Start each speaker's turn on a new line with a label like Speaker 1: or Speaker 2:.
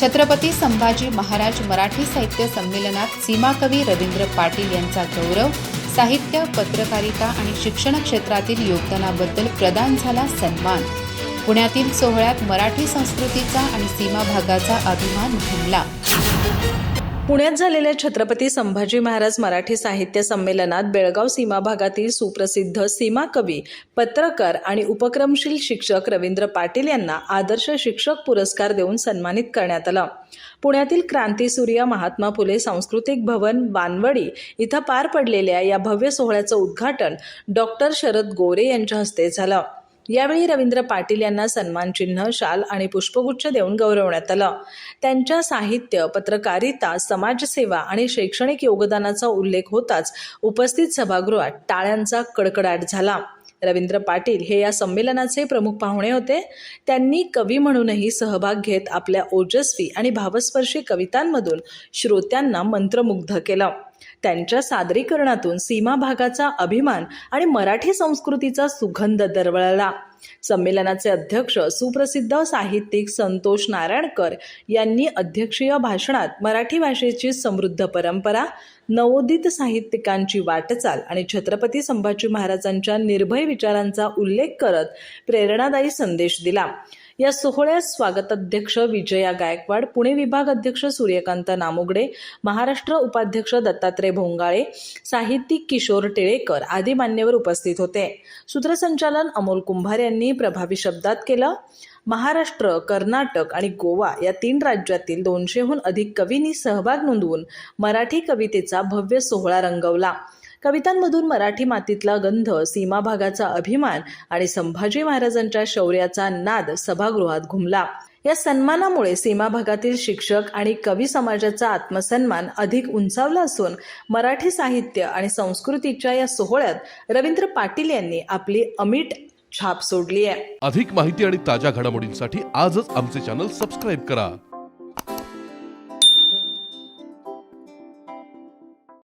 Speaker 1: छत्रपती संभाजी महाराज मराठी साहित्य संमेलनात सीमाकवी रवींद्र पाटील यांचा गौरव साहित्य पत्रकारिता आणि शिक्षण क्षेत्रातील योगदानाबद्दल प्रदान झाला सन्मान. पुण्यातील सोहळ्यात मराठी संस्कृतीचा आणि सीमाभागाचा अभिमान घुमला
Speaker 2: पुण्यात झालेल्या छत्रपती संभाजी महाराज मराठी साहित्य संमेलनात बेळगाव सीमा भागातील सुप्रसिद्ध सीमा कवी पत्रकार आणि उपक्रमशील शिक्षक रवींद्र पाटील यांना आदर्श शिक्षक पुरस्कार देऊन सन्मानित करण्यात आला. पुण्यातील क्रांतीसूर्य महात्मा फुले सांस्कृतिक भवन बानवडी इथं पार पडलेल्या या भव्य सोहळ्याचं उद्घाटन डॉक्टर शरद गोरे यांच्या हस्ते झालं. यावेळी रवींद्र पाटील यांना सन्मानचिन्ह शाल आणि पुष्पगुच्छ देऊन गौरवण्यात आलं. त्यांच्या साहित्य पत्रकारिता समाजसेवा आणि शैक्षणिक योगदानाचा उल्लेख होताच उपस्थित सभागृहात टाळ्यांचा कडकडाट झाला. रवींद्र पाटील हे या संमेलनाचे प्रमुख पाहुणे होते. त्यांनी कवी म्हणूनही सहभाग घेत आपल्या ओजस्वी आणि भावस्पर्शी कवितांमधून श्रोत्यांना मंत्रमुग्ध केलं. त्यांच्या सादरीकरणातून सीमा भागाचा अभिमान आणि मराठी संस्कृतीचा सुगंध दरवळला. संमेलनाचे अध्यक्ष सुप्रसिद्ध साहित्यिक संतोष नारायणकर यांनी अध्यक्षीय भाषणात मराठी भाषेची समृद्ध परंपरा नवोदित साहित्यिकांची वाटचाल आणि छत्रपती संभाजी महाराजांच्या निर्भय विचारांचा उल्लेख करत प्रेरणादायी संदेश दिला. या सोहळ्यात स्वागताध्यक्ष विजया गायकवाड पुणे विभाग अध्यक्ष सूर्यकांत नामुगडे महाराष्ट्र उपाध्यक्ष दत्तात्रय भोंगाळे साहित्यिक किशोर टिळेकर आदी मान्यवर उपस्थित होते. सूत्रसंचालन अमोल कुंभार यांनी प्रभावी शब्दात केलं. महाराष्ट्र कर्नाटक आणि गोवा या तीन राज्यातील दोनशेहून अधिक कवींनी सहभाग नोंदवून मराठी कवितेचा भव्य सोहळा रंगवला. कवितांमधून मराठी मातीतला गंध सीमा भागाचा अभिमान आणि संभाजी महाराजांच्या शौर्याचा नाद सभागृहात घुमला. या सन्मानामुळे सीमा भागातील शिक्षक आणि कवी समाजाचा आत्मसन्मान अधिक उंचावला असून मराठी साहित्य आणि संस्कृतीच्या या सोहळ्यात रवींद्र पाटील यांनी आपली अमिट छाप सोडली आहे.
Speaker 3: अधिक माहिती आणि ताज्या घडामोडींसाठी आजच आमचे चॅनल सबस्क्राईब करा.